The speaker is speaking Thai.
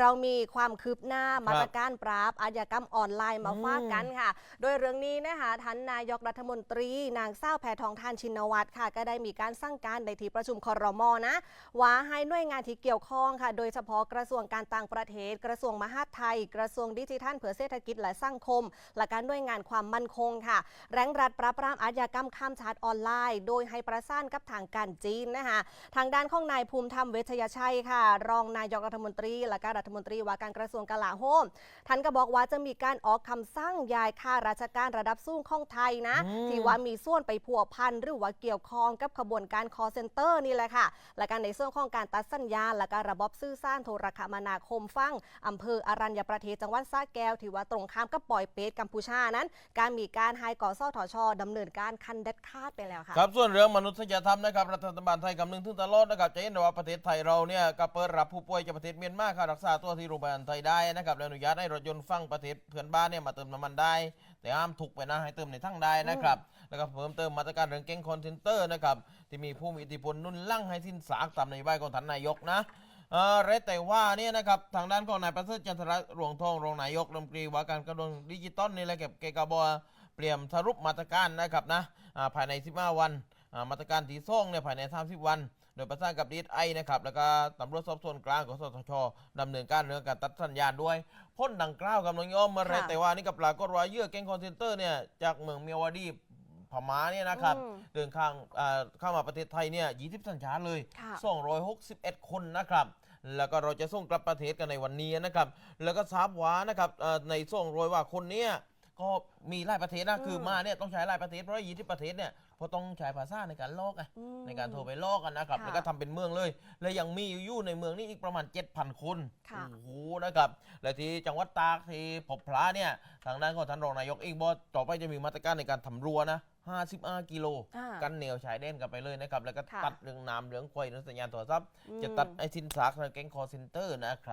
เรามีความคืบหน้ามาตรการปราบอาชญากรรมออนไลน์มาอืมฝากกันค่ะ โดยเรื่องนี้นะคะท่านนายกรัฐมนตรี นางเศร้าวแพทองทานชินวัตรค่ะ ก็ได้มีการสั่งการในที่ประชุมครมนะว่าให้หน่วยงานที่เกี่ยวข้องค่ะ โดยเฉพาะกระทรวงการต่างประเทศ กระทรวงมหาดไทย กระทรวงดิจิทัลเพื่อเศรษฐกิจและสังคม และการหน่วยงานความมั่นคงค่ะแรงรัดปราบปรามอาชญากรรมข้ามชาติออนไลน์ โดยให้ประสานกับทางการจีนนะคะทางด้านของนายภูมิธรรมเวชยชัยค่ะ รองนายกรัฐมนตรีและก็รัฐมนตรีว่าการกระทรวงกลาโหมท่านก็บอกว่าจะมีการออกคำสั่งย้ายข้าราชการระดับสูงของไทยนะอืมที่ว่ามีส่วนไปพัวพันหรือว่าเกี่ยวข้องกับขบวนการ call center นี่แหละค่ะ และการในส่วนของการตัดสัญญาณและการระบบสื่อสารโทรคมนาคมฟังอำเภออรัญญประเทศจังหวัดสระแก้วที่ว่าตรงข้ามกับปอยเปตกัมพูชานั้น การมีการให้ก่อสทชดำเนินการคันเด็ดขาดไปแล้วค่ะครับส่วนเรื่องมนุษยธรรมนะครับรัฐบาลไทยกำนึงถึงตลอดนะครับจะเห็นได้ว่าประเทศไทยเราเนี่ยก็เปิดรับผู้ป่วยจากประเทศเมียนมาเข้ารักษาตัวที่โรงพยาบาลไทยได้นะครับและอนุญาตให้รถยนต์ฟังประเทศเพื่อนบ้านเนี่ยมาเติมน้ำมันได้ แต่ห้ามถูกไปนะให้เติมในทั้งได้นะครับแล้วก็เพิ่มเติมมาตรการเรื่องเก้งคอนเทนเตอร์นะครับที่มีผู้มีอิทธิพลนุ่นลั่งให้สิ้นสากตามนโยบายของท่านนายกนะเออเรแต่ว่าเนี่ยนะครับทางด้านของนายประเสริฐจันทรหลวงทองรองนายกรัฐมนตรีว่าการกระทรวงดิจิตอลนี่แหละเก็บเกกบอเปลี่ยมสรุปมาตรการนะครับนะภายใน 15 วัน มาตรการที่ส่งเนี่ยภายใน 30 วัน โดยประสานกับดีไอนะครับแล้วก็ตำรวจสอบสวนกลางของสตชดำเนินการเรื่องการตัดสัญญาณด้วย พ้นดังกล่าวกับน้องยอมมาเรค่ะแต่ว่านี่กับปรากฏว่าเหยื่อแก๊งคอนเทนเตอร์เนี่ยจากเมืองเมียวดีพม่าเนี่ยนะครับอืมเดินข้างอ่าเข้ามาประเทศไทยเนี่ย20 สัญชาติเลยค่ะ261 คนนะครับแล้วก็เราจะส่งกลับประเทศกันในวันนี้นะครับ แล้วก็ทราบว่านะครับเอ่อในส่งโรยว่าคนเนี้ย ก็มีหลายประเทศนะอืมคือมาเนี่ยต้องใช้หลายประเทศเพราะว่ายี่ที่ประเทศเนี่ยเพราะต้องใช้ภาษาในการลอกไงอืมในการโทรไปลอกกันนะครับค่ะแล้วก็ทำเป็นเมืองเลย และยังมีอยู่ในเมืองนี้อีกประมาณ 7,000 คนค่ะ โอ้โหนะครับ และที่จังหวัดตากที่พบพระเนี่ยทางด้านของท่านรองนายกเองบอกต่อไปจะมีมาตรการในการทำรั้วนะ55กิโล อ่า กันแนวชายแดนกันไปเลยนะครับ แล้วก็ค่ะตัดเรื่องน้ำเรื่องไฟเรื่องสัญญาณโทรศัพท์ อืม จะตัดไอ้สินสากแก๊งคอร์เซนเตอร์นะครับ